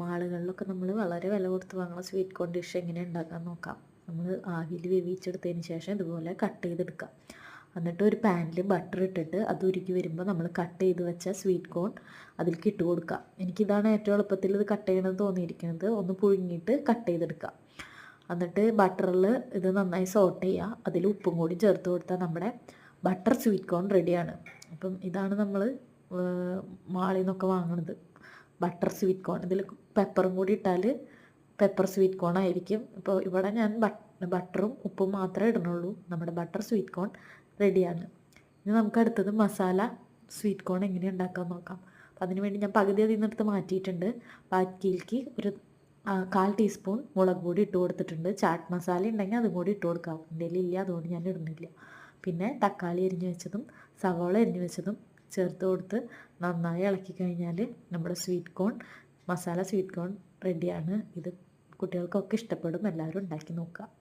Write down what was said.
മാളുകളിലൊക്കെ നമ്മൾ വളരെ വില കൊടുത്ത് വാങ്ങുന്ന സ്വീറ്റ് കോൺ ഡിഷ് എങ്ങനെ ഉണ്ടാക്കാൻ നോക്കാം. നമ്മൾ ആവിയിൽ വേവിച്ചെടുത്തതിന് ശേഷം ഇതുപോലെ കട്ട് ചെയ്തെടുക്കാം. എന്നിട്ട് ഒരു പാനിൽ ബട്ടർ ഇട്ടിട്ട് അത് ഉരുക്കി വരുമ്പോൾ നമ്മൾ കട്ട് ചെയ്ത് വെച്ച സ്വീറ്റ് കോൺ അതിലേക്ക് ഇട്ട് കൊടുക്കുക എനിക്കിതാണ് ഏറ്റവും എളുപ്പത്തിൽ ഇത് കട്ട് ചെയ്യണമെന്ന് തോന്നിയിരിക്കുന്നത്. ഒന്ന് പുഴുങ്ങിയിട്ട് കട്ട് ചെയ്തെടുക്കുക എന്നിട്ട് ബട്ടറിൽ ഇത് നന്നായി സോട്ട് ചെയ്യുക അതിൽ ഉപ്പും കൂടി ചേർത്ത് കൊടുത്താൽ നമ്മുടെ ബട്ടർ സ്വീറ്റ് കോൺ റെഡിയാണ് അപ്പം ഇതാണ് നമ്മൾ മാളിൽ നിന്നൊക്കെ വാങ്ങുന്നത് ബട്ടർ സ്വീറ്റ് കോൺ ഇതിൽ പെപ്പറും കൂടി ഇട്ടാൽ പെപ്പർ സ്വീറ്റ് കോൺ ആയിരിക്കും. ഇപ്പോൾ ഇവിടെ ഞാൻ ബട്ടറും ഉപ്പും മാത്രമേ ഇടുന്നുള്ളൂ. നമ്മുടെ ബട്ടർ സ്വീറ്റ് കോൺ റെഡിയാണ് ഇനി നമുക്ക് അടുത്തത് മസാല സ്വീറ്റ് കോൺ എങ്ങനെ ഉണ്ടാക്കാൻ നോക്കാം. അപ്പോൾ അതിന് വേണ്ടി ഞാൻ പകുതി അതിൽ നിന്നെടുത്ത് മാറ്റിയിട്ടുണ്ട്. ബാക്കിയിലേക്ക് ഒരു കാൽ ടീസ്പൂൺ മുളക് പൊടി ഇട്ട് കൊടുത്തിട്ടുണ്ട്. ചാട്ട് മസാല ഉണ്ടെങ്കിൽ അതും കൂടി ഇട്ട് കൊടുക്കാം. എന്റെ ഇല്ല അതുകൊണ്ട് ഞാൻ ഇടുന്നില്ല. പിന്നെ തക്കാളി എരിഞ്ഞു വെച്ചതും സവോള എരിഞ്ഞു വെച്ചതും ചേർത്ത് കൊടുത്ത് നന്നായി ഇളക്കി കഴിഞ്ഞാൽ നമ്മുടെ sweet corn masala sweet corn റെഡിയാണ് ഇത് കുട്ടികൾക്കൊക്കെ ഇഷ്ടപ്പെടും. എല്ലാവരും ഉണ്ടാക്കി നോക്കുക.